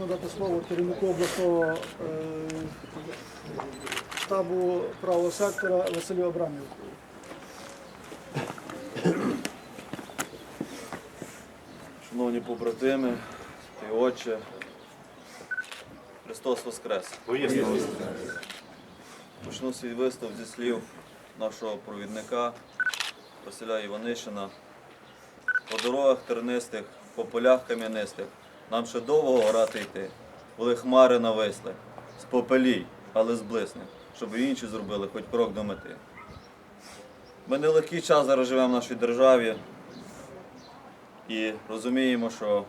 надати слово керівнику обласного е, штабу правого сектора Василю Абраміву. Шановні побратими, ти отче, Христос Воскрес! Почну свій виступ зі слів нашого провідника Василя Іванишина. По дорогах тернистих, по полях кам'янистих нам ще довго орати йти, коли хмари нависли, спопелій, але зблисне, щоб інші зробили хоч крок до мети. Ми нелегкий час зараз живемо в нашій державі. І розуміємо, що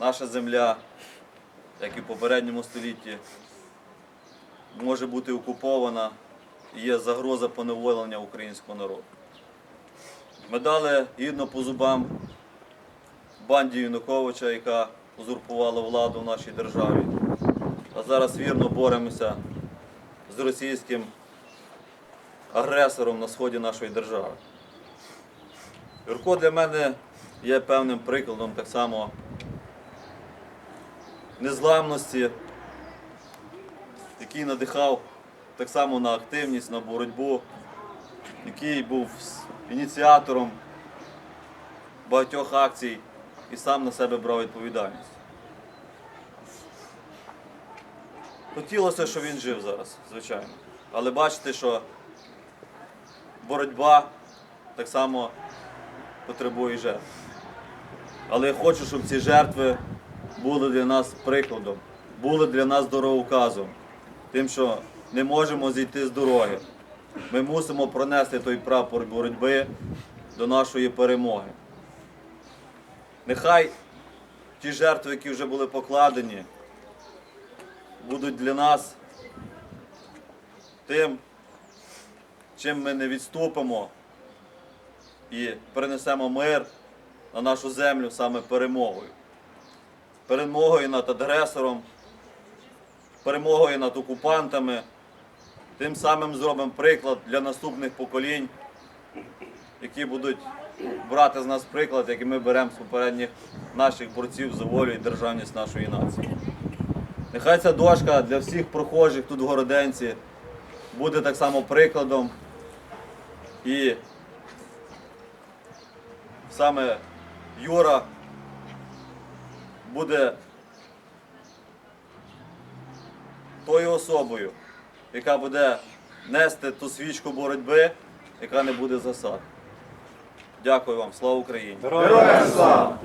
наша земля, як і в попередньому столітті, може бути окупована і є загроза поневолення українського народу. Ми дали гідно по зубам банді Януковича, яка узурпувала владу в нашій державі. А зараз вірно боремося з російським агресором на сході нашої держави. Юрко для мене є певним прикладом так само незламності, який надихав так само на активність, на боротьбу, який був ініціатором багатьох акцій і сам на себе брав відповідальність. Хотілося, щоб він жив зараз, звичайно. Але бачите, що боротьба так само потребує жертв. Але я хочу, щоб ці жертви були для нас прикладом, були для нас дороговказом, тим, що не можемо зійти з дороги. Ми мусимо пронести той прапор боротьби до нашої перемоги. Нехай ті жертви, які вже були покладені, будуть для нас тим, чим ми не відступимо і принесемо мир на нашу землю саме перемогою. Перемогою над агресором, перемогою над окупантами. Тим самим зробимо приклад для наступних поколінь, які будуть брати з нас приклад, який ми беремо з попередніх наших борців за волю і державність нашої нації. Нехай ця дошка для всіх прохожих тут в Городенці буде так само прикладом і саме Юра буде тою особою, яка буде нести ту свічку боротьби, яка не буде засад. Дякую вам, слава Україні! Героям слава!